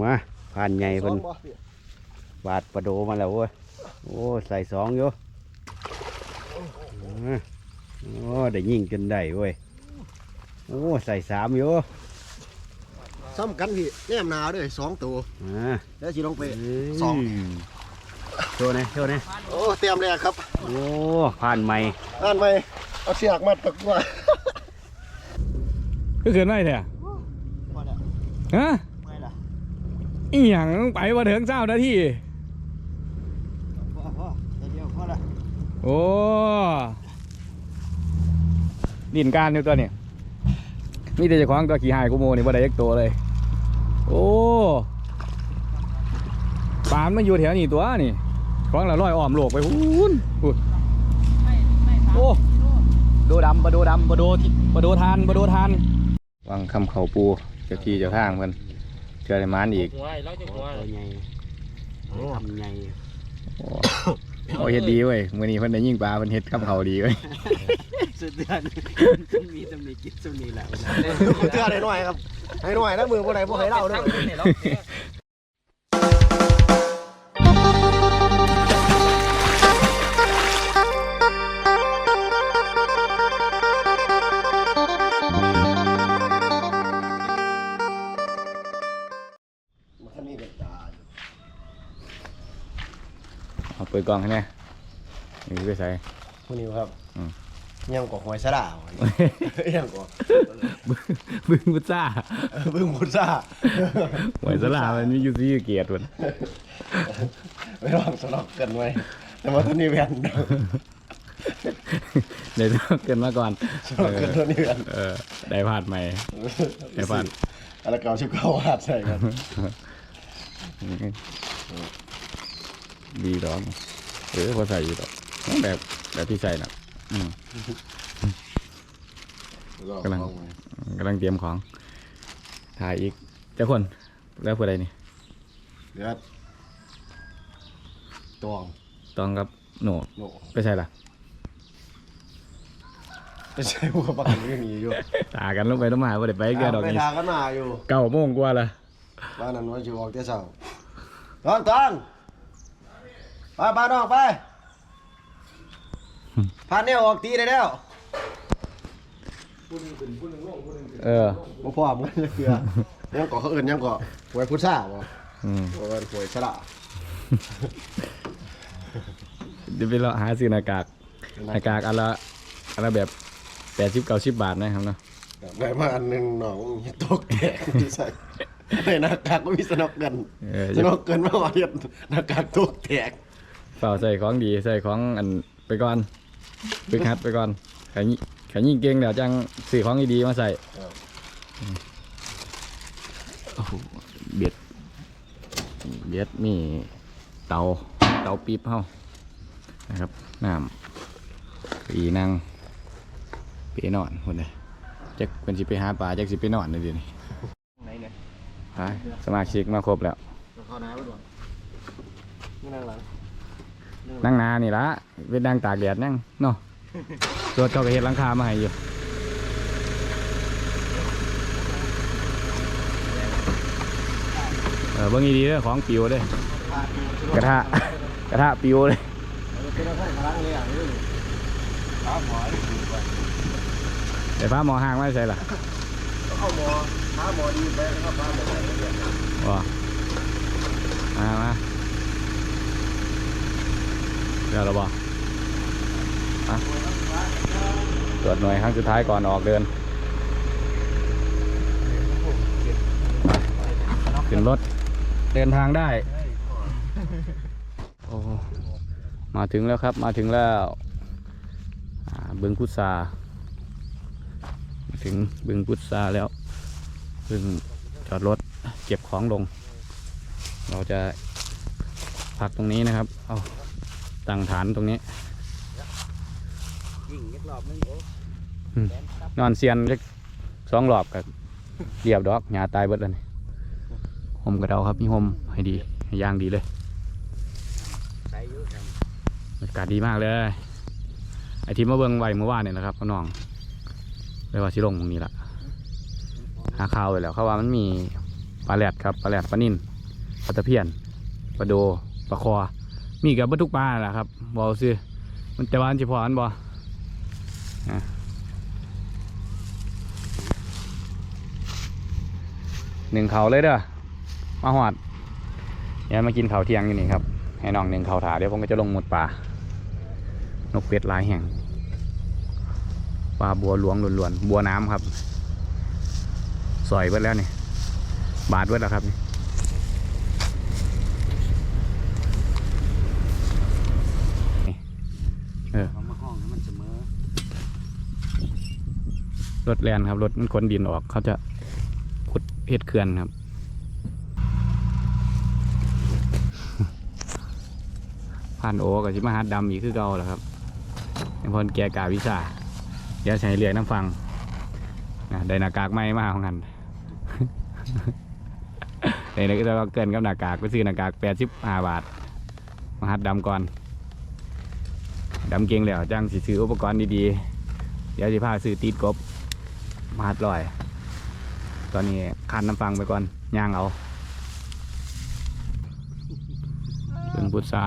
มาผ่านใหญ่สเพิ่อนงบ่พี่บาดประโดมาแล้วเว้ยโอ้ใส่สองอยู่อ่าโอ้ได้ยิงจนได้เว้ยโอ้ใส่สามอยู่ซ้ำกันพี่แนมหนาวด้วยสองตัวอ่าแล้วสิลงไปเอ้ยสองโชว์หนะโชว์หนะโอ้เตรียมแรกครับ โอ้ผ่านใหม่อ่านไปเอาเสียกมาตะกัวก็เกินไม่แท้พอแล้วฮะไม่ละ อีหยังไปมาถึงเจ้าหน้าที่พอพอเดี๋ยวพอละโอ้ดินการอยู่ตัวนี้มีแต่เจ้าของตัวขี่หายกูโมนี่บ่ได้ยักตัวเลย โอ้ปานมันอยู่แถวนี้ตัวนี่ของละร้อยอ้อมโลกไปพูนพูนโอ้โดดำบะโดดำบะโดที่บะโดทานบะโดทานวางคำเขาปูเจ้าที่เจ้าทางเพิ่น เจอในมานอีกตัวใหญ่ทำใหญ่โอ้โอ้เฮ็ดดีเว้ยมื้อนี้เพิ่นได้ยิงปลาเพิ่นเฮ็ดกับเขาวดีเว้ยสุดยอดมีตำหนิกินตำหนิแหละวันนั้นเตือนให้หน่อยครับให้หน่อยนะมือบ่ได้บ่ให้เล่าเด้อมั กล่องให้แน่นี่ไปใส่ คุณนิวครับอืม ยังกว่าหวยสะดาวยังกว่าบึ้งบุซ่าเออเบิ่งบุซ่าหวยสลามันมีอยู่ที่เกียรติมันไม่ลองสลับกันไว้แต่ว่าตัวนี้แวนเดี๋ยวต้องเกินมาก่อนสลับกันตัวนี้แวนเออได้พลาดใหม่ได้ผ่าน อะไรเก่าชิบเก้าบาทใส่กันดีดอก เออพอใส่อยู่ดอกแบบแบบที่ใส่น่ะอืมกำลังกำลังเตรียมของ ถ่ายอีกเจ้าคนแล้วเพื่ออะไรนี่เดือดตวงต้องกับโหนโนไปใส่ล่ะไม่ใช่พวกประกันไม่มีอยู่ตากันลงไปต้องมาว่าเดี๋ยวไปแกดอกไปนี้ทางกันมาอยู่เก้าโมงกว่าละบ้านนั้นว่าจะออกแต่เช้าตองตอง ไปไปน้องไปพาเนี่ยออกตีได้แล้วเออบ่พร้อมกันจะเกลือยังเกาะเขาเอื่นยังเกาะหวยพุทธาบ่อืมหวยหวยสระเดี๋ยวไปเราหาซื้อหน้ากากหน้ากากอันละอันละแบบแปดสิบเก้าสิบบาทนะครับเนาะได้มาอันหนึงน้องตกแตกที่ใส่ในหน้ากากก็มีสนอกกันเออสนอกเกินมาว่าเฮ็ดหน้ากากตกแตก เปล่าใส่ของดีใส่ของอันไปก่อนฝึกหัดไปก่อนขายขายยิ่งเก่งเดี๋ยวจังซื้อของดีๆมาใส่อืมโอ้โหเบียดเบียดมีเตาเตาปี๊บเฮานะครับน้ำปีนั่งเปีนอนคนเลยจักเป็นสิไปหาปลาจักสิไปนอนเลยเดี๋ยวนี้ไหนเนี่ยไปสมาชิกมาครบแล้วเข้าน้ำไปด่วนนี่นั่งหลัง นั่งนานี่ละเป็นดังตากแดดนั่งเนาะตัวเจ้าก็เห็ดหลังคามาให้อยู่เออเบิ่งดีๆเด้อของปิวเด้อกระทะกระทะปิวเลยเป็นอะไรพลังเลยอย่างนี้ขาหมอแต่ฟ้าหมอห่างไม่ใช่ล่ะเข้าหมอขาหมอดีไปเข้าขาหมอดีว้ามามา เดี๋ยวเราบอกอะตรวจหน่วยครั้งสุดท้ายก่อนออกเดินขึ้นรถเดินทางได้โอ้มาถึงแล้วครับมาถึงแล้วบึงพุทราถึงบึงพุทราแล้วบึงจอดรถเก็บของลง เราจะพักตรงนี้นะครับ เอา ตั้งฐานตรงนี้ ยิงยักรอบนึงโอ้นอนเซียนจักสองรอบกับเรียบดอกหญ้าตายเบิดแล้วนี่ห่มกระเดาครับมีห่มให้ดีให้ย่างดีเลยใส่อยู่ครับบรรยากาศดีมากเลยไอที่มาเบิ่งไว้เมื่อวานเนี่ยนะครับน้องเลยว่าสิลงตรงนี้ละหาข่าวไปแล้วเขาว่ามันมีปลาแหลดครับปลาแหลดปลานิ่นปลาตะเพียนปลาโดปลาคอ มีกับทุกปลาแหละครับบอาซื้อมันจะวานเฉพาะอันบ่อหนึ่งเขาเลยเด้อมาหอดเดี๋ยมากินเขาเที่ยงอยู่นี่ครับ ให้น้องหนึ่งเขาถาเดี๋ยวผมก็จะลงหมดป่านกเป็ดหลายแห่งปลาบัวหลวงล้วนๆบัวน้ำครับสอยเบิดแล้วนี่บาดเบิดแล้วครับนี่เออ เขามาห้องให้มันเสมอ รถแลนครับรถมันขนดินออกเขาจะขุดเฮ็ดเขื่อนครับ ผ่านโอกับชิมาฮัดดำอีกคือเก่าแหละครับพอนแกกาวิชาเดี๋ยวใช้เรียกน้ำฟังนะได้หน้ากากใหม่มาของกันได้แล้วก็เกินกับหน้ากากไปซื้อหน้ากากแปดสิบห้าบาท มาฮัดดำก่อนดำเก่งแล้วจ้างสิซื้ออุปกรณ์ดีๆ เดี๋ยวสิพาซื้อตีดกบ มาฮัดลอย ตอนนี้คันน้ำฟังไปก่อนย่างเอาเป็นพุทรา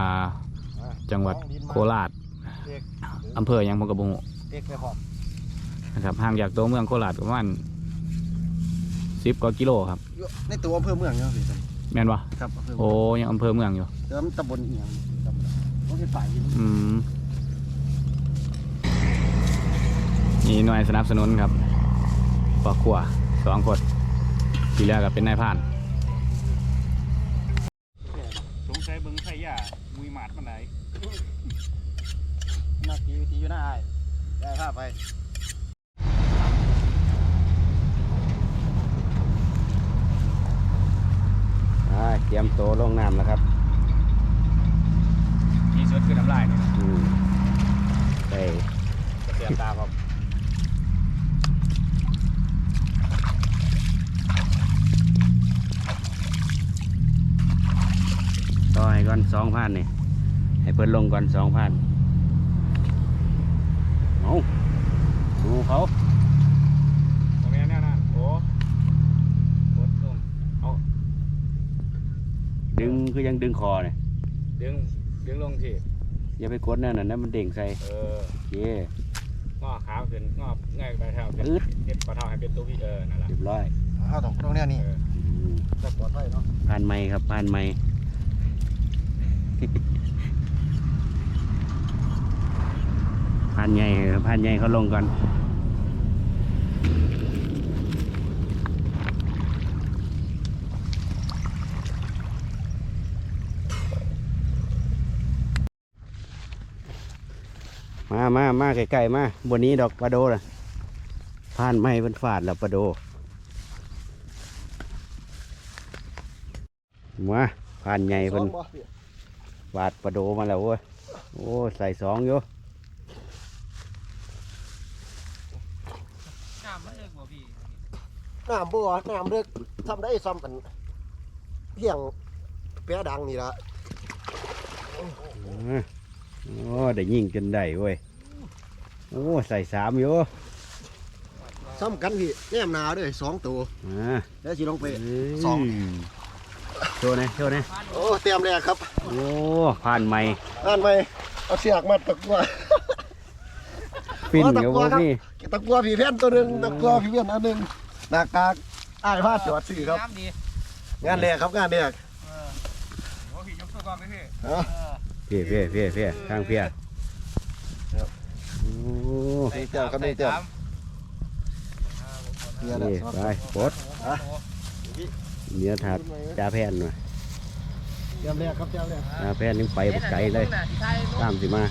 จังหวัดโคราชอำเภอหยังพงกระบงเด็กไปพร้อมนะครับห่างจากตัวเมืองโคราชประมาณสิบกว่ากิโลครับอยู่ในตัวอำเภอเมืองเนาะพี่แม่นวะครับอำเภอเมืโอ้องยังอำเภอเมืองอยู่เติมตำบลอีหยังตำบลต้องเป็นฝ่ายยินอืมนี่หน่วยสนับสนุนครับ ปอกขัวสองคนทีแรกก็เป็นนายพรานสงสัยเบิ่งไข่ยามุยหมาดมันไหนนักกีวิธีอยู่หน้าอ้ายได้ภาพไปอ่าเตรียมโตวลงน้ำแล้วครับมีสุดคือน้ำลายนี่อืมได้เสียตาครับ ก่อนสองพันนี่ให้เพิ่นลงก่อนสองพันเอาดูเขาตรงนี้แน่นอนโอ้กดลงเอาดึงคือยังดึงคอเนี่ยดึงดึงลงทีอย่าไปกดนั่นน่ะนั่นมันเด้งใส่เออโอเคงอขาวขึ้นงอง่ายไปเท่าเป็นอึดเฮ็ดปลาเท่าให้เป็นตัวพี่เออนั่นแหละเรียบร้อยอ้าวตรงตรงเนี้ยนี่เอออืมจะปลอดภัยเนาะผ่านไม้ครับผ่านไม้ ผ่านใหญ่ผ่านใหญ่เขาลงก่อนมามามาใกล้ๆมาบนนี้ดอกปลาโดน่ะผ่านไม้เป็นฝาดแล้วปลาโด มาผ่านใหญ่เพิ่อน บ่พี่วาดปลาโดมาแล้วเว้ย โอ้ใส่สองอยู่น้ำบัวน้ำเลิกทำได้ซ้ำกันเพียงแปะดังนี่ละอ่าโอ้ได้ยิงจนได้เว้ย โอ้ใส่สามอยู่ซ้ำกันพี่แนมหนาด้วยสองตัวอ่าแล้วสิลงไปเอ้ยสอง โชว์หนะโชว์หนะโอ้เตรียมแรกครับโอ้ผ่านใหม่อ่านไปเอาเสียกมาตะกัวปิ่นโอ้ตะกับกัพววกครับนี้ตะกัวผีเพี้ยนตัวหนึ่งตะกัวผีเพี้ยนอันหนึ่งหน้ากากอ้ายผ้าจอดสื่อครับงานแรกครับงานแรกโอ้พี่ยกตัวกองเลยพี่เอาเพี้ยเพี้ยเพี้ยเพี้ยข้างเพี้ยโอ้นี่เจ้าครับนี่เจ้าเนี่ยแหละนี่ครับไปปลด เนื้อถาดจ่าแพนมาเตรียมแรกครับเตรียมแรกจ่าแพนนี่ไปบักไกลเลยตามสิมา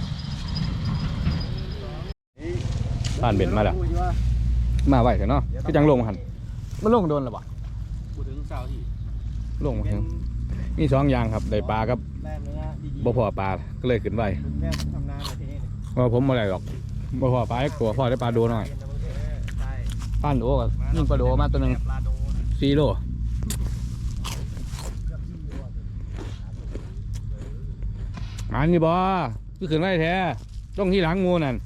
ผ่านเบ็ดมาแล้ว มาไหวเถอะเนาะพี่จังลงมาหันมันลงโดนหรือเปล่าพูดถึงสาวที่ลงมาเห็นมีสองอย่างครับได้ปลากับแม่เนื้อดีบ่พอปลาก็เลยขึ้นไปๆแม่ทำนาประเทศเพราะผมอะไรหรอกบ่พอปลาให้ตัวพอได้ปลาโดหน่อยใช่ป้านโอ้ก็ยิงปลาโดมาตัวหนึ่งปลาโดนสี่โล มันนี่บ่คือขึ้นไว้แท้ต้องที่หลังงูนั่น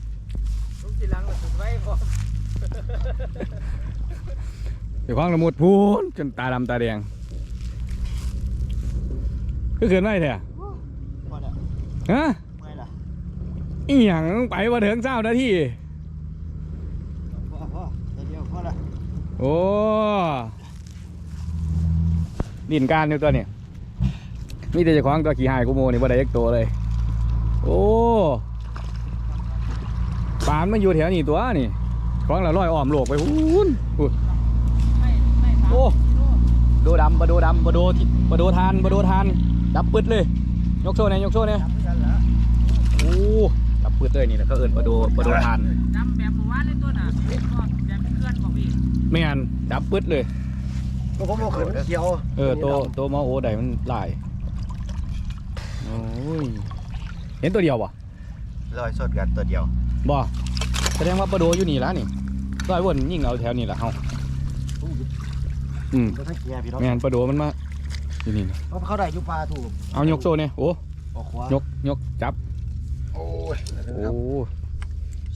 ลูกทีหลังเราสุดไว้พอเดี๋ยวควางละมุดพูนจนตาดำตาแดงเก็เกินไม่แท้พอแล้วฮะเมื่อยละอีหยังไปมาถึงเจ้าหน้าที่พอพอเดี๋ยวพอละโอ้ดินการอยู่ตัวเนี่ย มีแต่เจ้าของตัวขี่หายกูโมนี่บ่ได้ยักตัวเลย โอ้ปานมันอยู่แถวนี้ตัวนี่ของละร้อยอ้อมโลกไปหูนพูนโอ้โดดำบะโดดำบะโดทิบะโดทานบะโดทาน ดับปึดเลย ยกโซ่เนี่ยยกโซ่เนี่ยโอ้ดับปึดเลยนี่แหละเขาเอิ้นบะโดบะโดทานจำแบบเมื่อวานเลยตัวน่ะแบบเพื่อนบอกพี่ไม่งั้นดับปึดเลยพวกผมเอาขึ้นเขียว เออตัวตัวมอโอใดมันหลายโอ้ ยเห็นตัวเดียวบ่ลอยสดกันตัวเดียวบ่แสดงว่าปลาโดอยู่นี่แล้วนี่ร้อยวนยิ่งเอาแถวนี้ละเฮาอืมก็ทั้งเกียร์พี่น้องแม่นปลาโดมันมาอยู่นี่นะเพราะเขาได้อยุปลาถูกเอายกโซ่เนี่ยโอ้ออกขวายกยกจับโอ้ยโอ้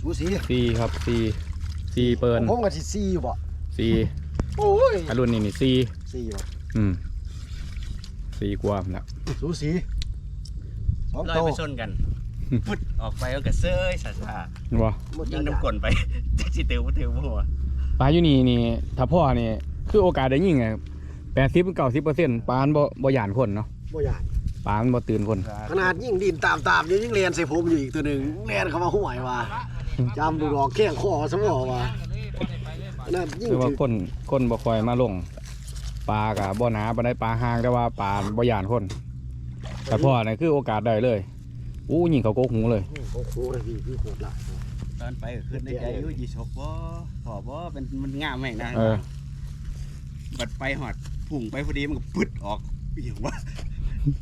สูสีสี่ครับสี่สี่เปิลผมกับสิซีอยู่บ่สี่โอ้ยอารุ่นนี่นี่สี่ซีบ่อืมสี่กว่านะสูสี สองลอโตยไปชนกันพุดออกไปมันก็เซยสาสาบ่หมดยิยังงน้ำกลนไปจักสิเตียวบ่เตียวบ่หัวปลาอยู่นี่นี่ถ้าพ่อนี่คือโอกาสได้ยิ่งไงแปดสิบเก้าสิบเปอร์เซ็นต์ปลามันบ่บ่หยานคนเนาะบ่ใหญ่ปลามันบ่ตื่นคนขนาดยิ่งดินตามตามๆยังยิ่งเรียนใส่ผมอยู่อีกตัวหนึ่งเรียนเขามาห่วยว่าจำดูหลอกแข้งคอสมองว่าขนาดยิ่งคือว่าถือคนคนบ่ค่อยมาลงปลากับบ่หนาบ่ได้ปลาห่างแต่ว่าปลาบ่หยานคน แต่พ่อนี่คือโอกาสได้เลยอู้ยิงเขาโกกหูเลยโอ้โหเลยพี่พี่โคตรหลายตอนไปก็ขึ้นในใจอยู่ยี่ชกบ่ขอบ่เป็นมันงามแม่งนะเออบัดไปหอดพุ่งไปพอดีมันก็ปึดออกอหย่างว่า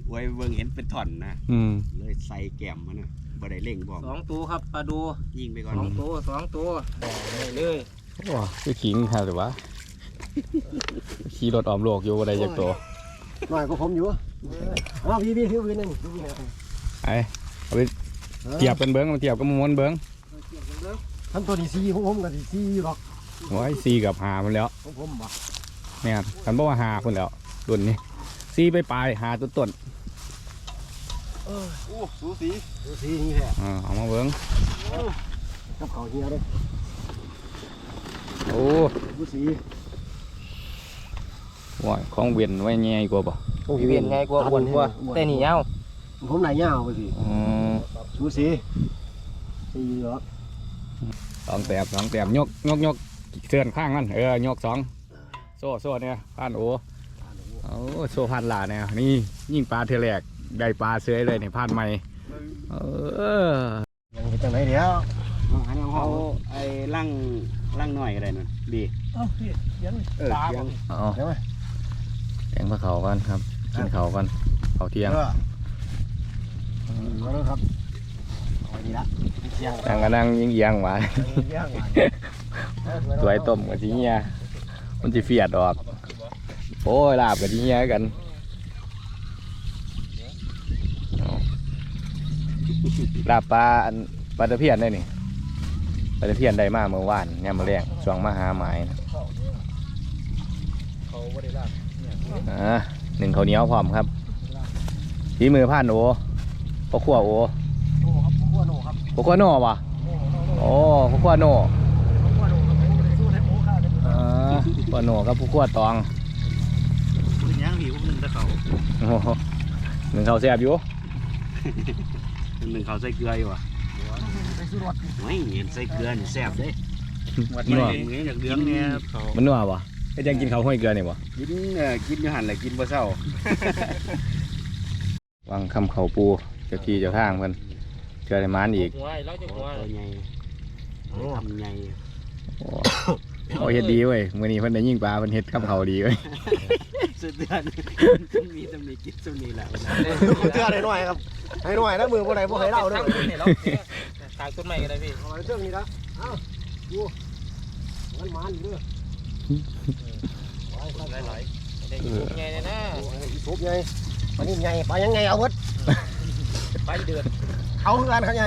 ไว้เบิ่งเห็นเป็นท่อนนะอืมเลยใส่แก้มมันน่ะบ่ได้เร่งบอกสองตัวครับปลาดูยิงไปก่สอนองตัวสองตัวได้เลยว้าคือขิงค่ะหรือวะขี่รถออมโลกอยู่บ่ได้จักตัวหน่อยก็ผมอยู่ อ้าวพี่พี่พี่พี่นึงพี่พี่ไอ้เทียบเป็นเบิ้งเทียบกับมวนเบิ้งท่านตัวนี้ซีของผมกับซีหรอกโอ้ยซีกับหามันแล้วของผมบ่แม่นคันบ่ว่าหาคนแล้วรุ่นนี้ซีไปปลายหาต้นต้นโอ้สูสีตัวซีนี่แหละอ่าเอามาเบิ้งกับเขาเฮียเลยโอ้ตัวซีว้ายของเวียนไว้แง่กว่าบ่ พี่เวียนไงกลัวอ้วนกลัวแต่หนีเอาผมไหนเงาไปพี่อืมสูสีซีหรอกสองแต้มสองแต้มยกยกยกเสื่อนข้างมันเออยกสองโซ่โซ่เนี่ยผ่านโอ้โอ้โซ่ผ่านหลาเนี่ยนี่ยิ่งปลาเทอแรกได้ปลาเสยเลยเนี่ยผ่านใหม่เออยังเห็นจังไหนเดี๋ยวหาแนวห้อเอางไอ้ล่างล่างหน่อยก็ได้นั่นดีเอ้าพี่ยังเออเสียงเอาเดี๋ยวไหมแกงปลาเขากันครับ กินเขากันเขาเที่ยงเออมาแล้วครับเอาดีละเที่ยงนั่งก็นั่งยิงเอียงๆหวานเที่ยงสวยต้มกับทีเนี้ยมันจะเฟียดออก โอ้ยลาบกับทีเนี้ยกันเอาลาบปลาอันปลาตะเพียนได้นี่ปลาตะเพียนได้มาเมื่อวานเนี่ยมาแรงช่วงมาหาหมายนะ อ่าหนึ่งข้าวเหนียวพร้อมครับฝีมือผ่านโอพ่อขั้วโอโน่ครับผมว่าโน่ครับพ่อขั้วโน่วะโอ้พ่อขั้วโน่ผมว่าโน่ครับผมสู้ในโอ้ข้าวเลยอ่าพ่อโน่กับพ่อขั้วตองเป็นหยังผิวหนึ่งตะเขาโอ้โหหนึ่งเขาวแซ่บอยู่หนึ่งเขาใส่เกลืออยู่อะไปสู้รถไม่เห็นใส่เกลือนี่แซ่บเด้วัดกินนัวเองเงี้ยจากเดืองเนี่ยเขามันนัวปะ ไอ้จังกินข้าวห้อยเกลือนี่ปะกินเอ่อกินอยู่หันแหละกินบ่เศร้า วางคำเขาปูเจ้าที่เจ้าทางเพิ่นเจอได้มานอีกหัวเราจะหัวตัวใหญ่ทำใหญ่โอ้โอ้เฮ็ดดีเว้ยมื้อนี้เพิ่นได้ยิงปลาเพิ่นเฮ็ดกับเขาวดีเว้ยสุดเดือนมีตำหนิกินตำหนิแหละผมเตือนให้หน่อยครับให้หน่อยนะมือบ่ได้บ่ให้เล่าเด้อเนี่ยเราทางต้นไม้กันเลยพี่เอาไปเรื่องนี้นะเอ้าดูมันมันอยู่เด้อ ไปไปหลายๆได้ยินไงเนี่ยนะโอ้ยอีสุบไงปลานี่ไงปลายังไงเอาเบิดไปเดือนเอาคือกันเขาไง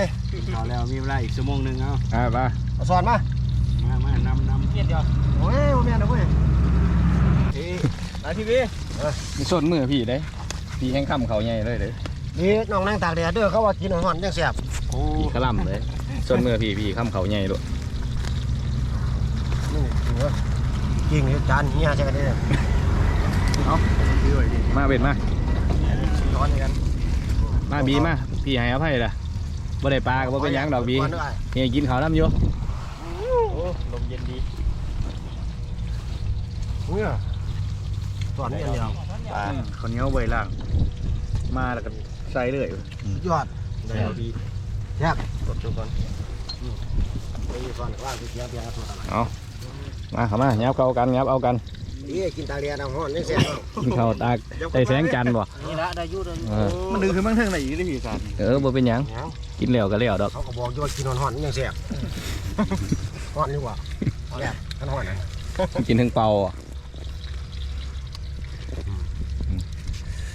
เอาแล้วมีเวลาอีกชั่วโมงหนึงเอาอ่าปะเอาสอนมา มามานำนำเพี้ยนเดียวโอ้ยบ่แม่นนะเว้ยนาทีพี่มีส้นมือพี่ได้พี่แห้งค่ำเขาใหญ่เลยเด้อนี่น้องนั่งตากแดดเด้อเขาว่ากินหอนๆจังแซ่บโอ้พี่กระหลำเลยส่วนมือพี่พี่ค่ำเขาใหญ่ด้วยนี่จริงเหรอ จริงนี่จานเฮียใช่กันได้มาเบ็ดมาร้อนกันมาบีมาพี่ให้อภัยละบ่ได้ปลาก็บ่เป็นหยังดอกบีก่นเด้อเฮียกินข้าวน้ำอยู่ลมเย็นดีเนี่ยสอนนี่อันเดียวปลาข้าวเหนียวใบล่าง มาแล้วก็ใส่เลยสุดยอดได้เอาดีแซ่บกดจุก่อนไปอยู่ก่อนว่างไปเที่ยวเที่ยวตัวตลาด มาเข้ามายับเข้ากันยับเอากันนี่กินตากแดดเอาหอนจังแซ่บกินข้าวตากได้แสงจันทร์บ่นี่ละได้อยู่ได้อยู่เออมันดึงขึ้นมาทางไหนอีกได้พี่สารเออบ่เป็นหยังกินแล้วก็แล้วดอกเขาก็บอกอยู่ว่ากินหอนๆจังแซ่บหอนดีกว่าแซ่บขันหอนนะกินถึงเป่าอะ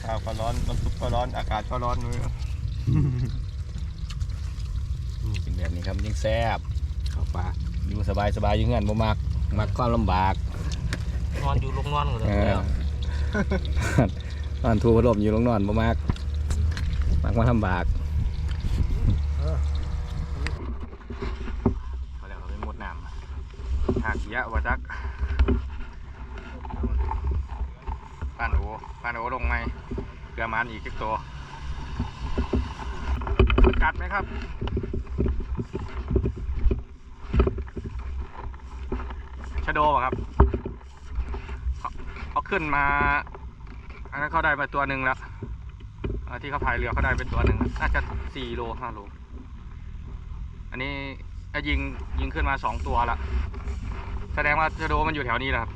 ข้าวก็ร้อนน้ำซุปก็ร้อนอากาศก็ร้อนเลยกินแบบนี้ครับยิ่งแซ่บข้าวปลาอยู่สบายสบายอยู่เงินบ่มัก มักความลำบากนอนอยู่ลงนอนกันเลเอยอนอนทูพัดลมอยู่ลงนอนบ่มักมักมาลำบากพอแล้วเราไปหมดน้ำหากยะวะจักปานโอปานโอลงไหมเกลือมันอีกจิกตัวกัดไหมครับ ชะ โดะครับ เขาขึ้นมา อันนั้นเขาได้มาตัวหนึ่งแล้วที่เขาพายเรือเขาได้เป็นตัวหนึ่งน่าจะสี่โลห้าโล อันนี้ยิงยิงขึ้นมาสองตัวละแสดงว่าชะโดมันอยู่แถวนี้แหละครับ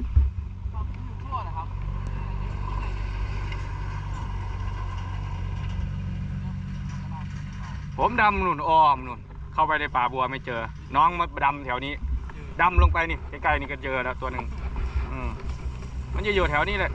ผมดำนุ่นอ้อมนุ่นเข้าไปในป่าบัวไม่เจอ น้องมาดำแถวนี้ ดำลงไปนี่ใกล้ๆนี่ก็เจอแล้วตัวหนึ่งมมันจะอยู่แถวนี้แหละ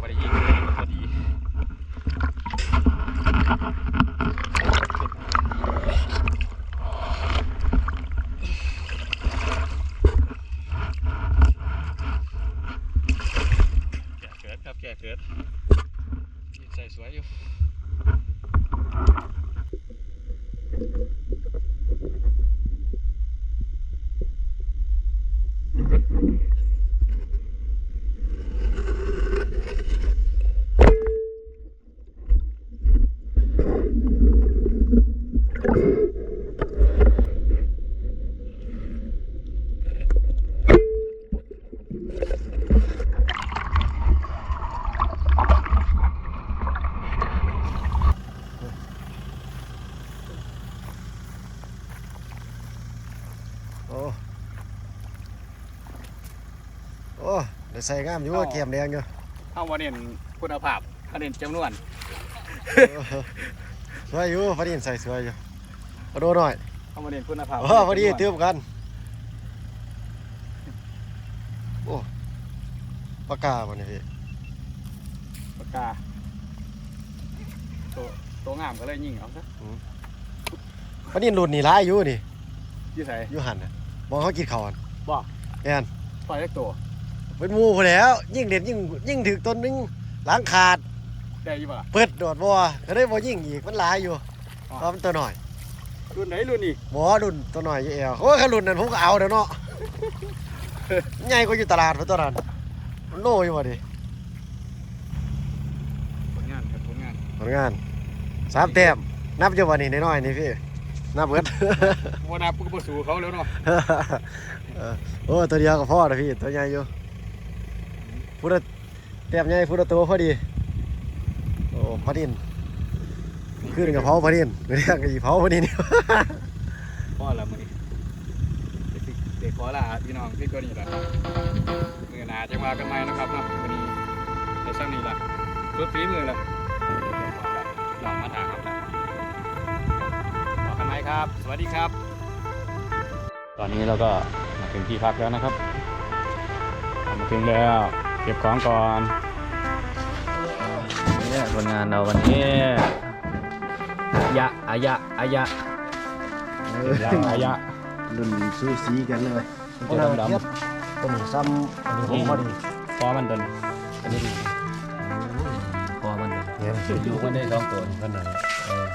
ไม่ได้ยิงพอดี แก่เกิดครับแก่เกิดใส่สวยอยู่ โอ้โอ้ได้ ใส่งามอยู่เกมแดงอยู่เอามาเน้นคุณภาพมาเน้นจำนวนสวยอยู่พอดีใส่สวยอยู่มาดูหน่อยเอามาเน้นคุณภาพเออพอดีเติมกันโอ้ปากกาบ่เนี่ยพี่ปากกาตัวตัวงามก็เลยยิงเอาซะพอดีรุ่นนี่ร้ายอยู่นี่ยี่ใส่อยู่หันนะมองเขากินข้าวกันบ่แม่นปล่อยเล็กตัว เป็นหมูพู้นแหล้ว ยิ่งเด็ดยิ่งยิ่งถึกต้นนึงหล้างขาด ได้อยี่ป่ะ เปิดโดดบัวก็ได้บ่ยิ่งอีกมันหลายอยู่เพราะมันตัวหน่อยรุ่นไหนรุ่นนี้บ่รุ่นตัวหน่อยอยู่แอวโอ้ยขรุ่นนั้นผมก็เอาเด้อเนาะ ใหญ่กว่าอยู่ตลาดพุ่นตัวนั้นมันโลอยู่บ่ดิผลงานครับผลงานผลงานสามแต้มนับอยู่บ่นี่น้อยๆนี่พี่นับเบิดว่านับก็บ่สู่เขาแล้วเนาะ เออโอ้ตัวเดียวก็พอนะพี่ตัวใหญ่อยู่ พุทธแต้มใหญ่พุทธตัวพอดี โอ้พอดินขึ้นกับเผาพอดินไม่เรียกกับอีเผาพอดินพ่อละมื้อนี้เด็กเด็กขอลาพี่น้องพี่ก็นี่แหละมื้อหนาจะมากันใหมนะครับเนาะมื้อนี้ในสั่งนี้ละสุดฝีมือละลองมาถามครับบอกกันไหมครับ สวัสดีครับ ตอนนี้เราก็มาถึงที่พักแล้วนะครับมาถึงแล้ว เก็บของก่อนเนี่ยผลงานเราวันนี้อายะอายะอายะยางอายะรุ่นซูซีกันเลยมันจะดำเทียบตัวนี้ซ้ำอันนี้ผมพอดีๆพอมันตนอันนี้พอมันตนเนี่ยอยู่มันได้สองตัวกันไหนเออ